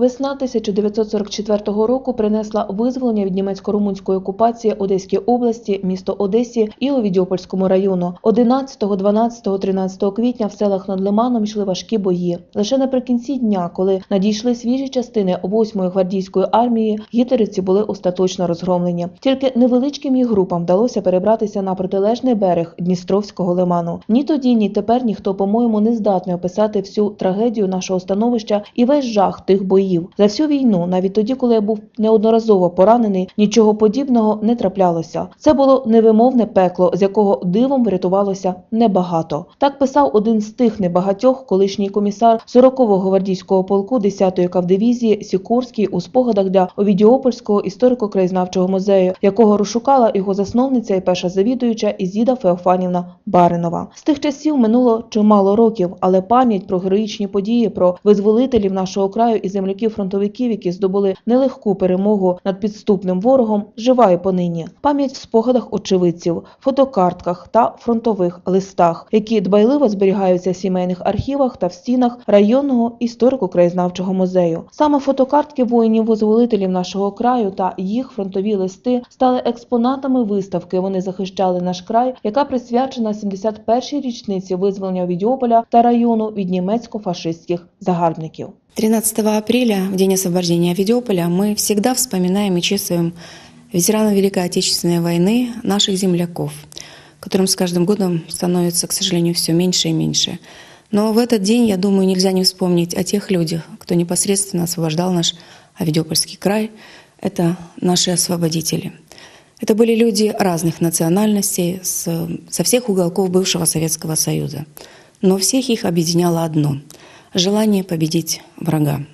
Весна 1944 року принесла визволення від німецько-румунської окупації Одеській області, місто Одесі і Овідіопольському району. 11, 12, 13 квітня в селах над Лиманом йшли важкі бої. Лише наприкінці дня, коли надійшли свіжі частини 8-ї гвардійської армії, гітлерівці були остаточно розгромлені. Тільки невеличким їх групам вдалося перебратися на протилежний берег Дністровського лиману. Ні тоді, ні тепер ніхто, по-моєму, не здатний описати всю трагедію нашого становища і весь жах тих боїв. За всю війну, навіть тоді, коли я був неодноразово поранений, нічого подібного не траплялося. Це було невимовне пекло, з якого дивом врятувалося небагато. Так писав один з тих небагатьох, колишній комісар 40-го гвардійського полку 10-ї кавдивізії Сікорський у спогадах для Овідіопольського історико-краєзнавчого музею, якого розшукала його засновниця і перша завідуюча Ізіда Феофанівна Баринова. З тих часів минуло чимало років, але пам'ять про героїчні події, про визволителів нашого краю і земляків фронтовиків, які здобули нелегку перемогу над підступним ворогом, жива і понині. Пам'ять в спогадах очевидців, фотокартках та фронтових листах, які дбайливо зберігаються в сімейних архівах та в стінах районного історико-краєзнавчого музею. Саме фотокартки воїнів-визволителів нашого краю та їх фронтові листи стали експонатами виставки. Вони захищали наш край, яка присвячена 71-й річниці визволення Овідіополя та району від німецько-фашистських загарбників. 13 апреля, в день освобождения Авидиополя, мы всегда вспоминаем и чествуем ветеранов Великой Отечественной войны, наших земляков, которым с каждым годом становится, к сожалению, все меньше и меньше. Но в этот день, я думаю, нельзя не вспомнить о тех людях, кто непосредственно освобождал наш Авидиопольский край. Это наши освободители. Это были люди разных национальностей, с- со всех уголков бывшего Советского Союза. Но всех их объединяло одно – желание победить врага.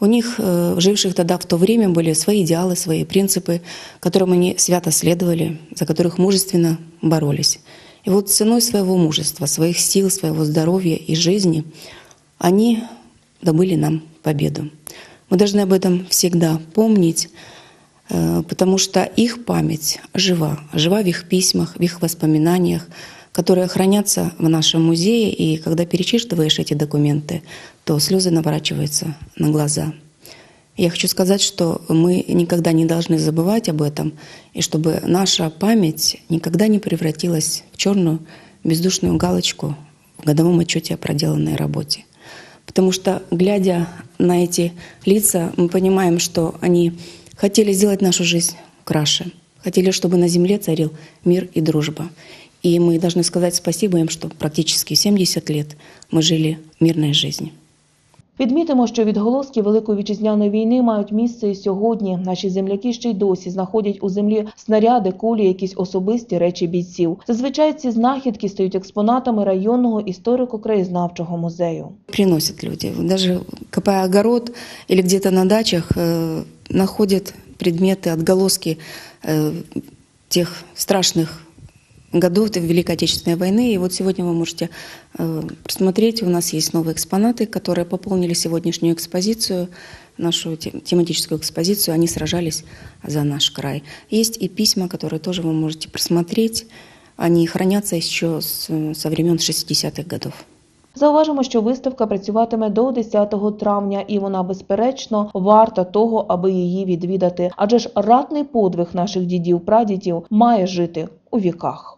У них, э, живших тогда в то время, были свои идеалы, свои принципы, которым они свято следовали, за которых мужественно боролись. И вот ценой своего мужества, своих сил, своего здоровья и жизни они добыли нам победу. Мы должны об этом всегда помнить, э, потому что их память жива, жива в их письмах, в их воспоминаниях, которые хранятся в нашем музее, и когда перечитываешь эти документы, то слезы наворачиваются на глаза. Я хочу сказать, что мы никогда не должны забывать об этом, и чтобы наша память никогда не превратилась в черную бездушную галочку в годовом отчете о проделанной работе. Потому что, глядя на эти лица, мы понимаем, что они хотели сделать нашу жизнь краше, хотели, чтобы на земле царил мир и дружба. И мы должны сказать спасибо им, что практически 70 лет мы жили мирной жизнью. Відмітимо, що відголоски Великої вітчизняної війни мають місце і сьогодні. Наші земляки ще й досі знаходять у землі снаряди, кулі, якісь особисті речі бійців. Зазвичай ці знахідки стають експонатами районного історико-краєзнавчого музею. Приносят люди. Даже копая огород или где-то на дачах э, находят предметы, отголоски э, тех страшных годов Великой Отечественной войны. И вот сегодня вы можете э, посмотреть, у нас есть новые экспонаты, которые пополнили сегодняшнюю экспозицию, нашу те- тематическую экспозицию. Они сражались за наш край. Есть и письма, которые тоже вы можете просмотреть. Они хранятся еще с, со времен 60-х годов. Зауважимо, що виставка працюватиме до 10 травня, і вона безперечно варта того, аби її відвідати. Адже ж ратний подвиг наших дідів прадідів має жити у віках.